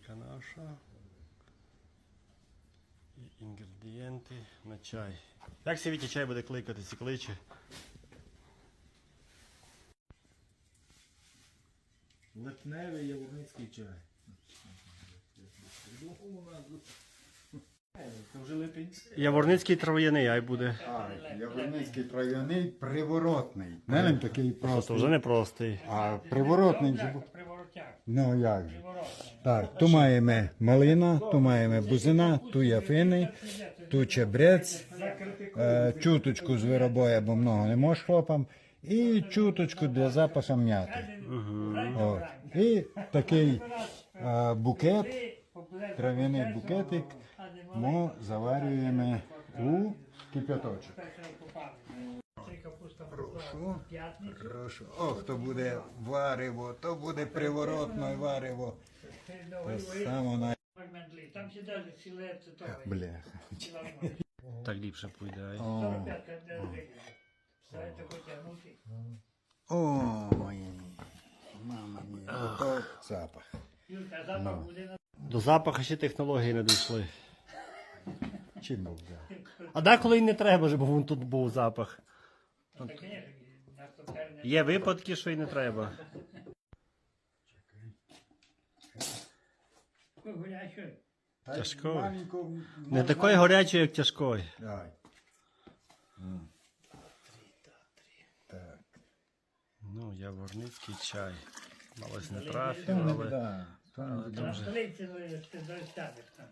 Сілька наша. І інгредієнти на чай. Як світі чай буде кликатися, кличе? Липневий яворницький чай. Це вже липень. Яворницький трав'яний ай буде. А, Яворницький трав'яний приворотний. Не він такий простий. вже не простий. А приворотний же був. Приворотяк. Ну як же. Приворотний. Так, ту маємо малина, ту маємо бузина, ту яфини, ту чебрець, е, чуточку з виробою, бо много не можеш хлопам, і чуточку для запасу м'яти. От. І такий е, букет, трав'яний букетик, ми заварюємо у кип'яточок. Прошу. Прошу. Ох, то буде варево, то буде приворотне варево. На... Там сідали ціле це того. Бля. Так ліпше пойде. ай. О, 45 де вигляд. Ставите потягнути. о, мої. Мама мія, запах. Юрка, запах буде на До запаху ще технології не дійшли. Чим був взяв? А деколи й не треба, щоб вон тут був запах. стоптерне. Є випадки, що й не треба. Гулячий. Тяжко. Маленько, Не такої горячої, як тяжкої. Давай. М. Так. Ну, яворницький чай. Малось не трафив, але. да, та не да. Столиці ну, ти до там.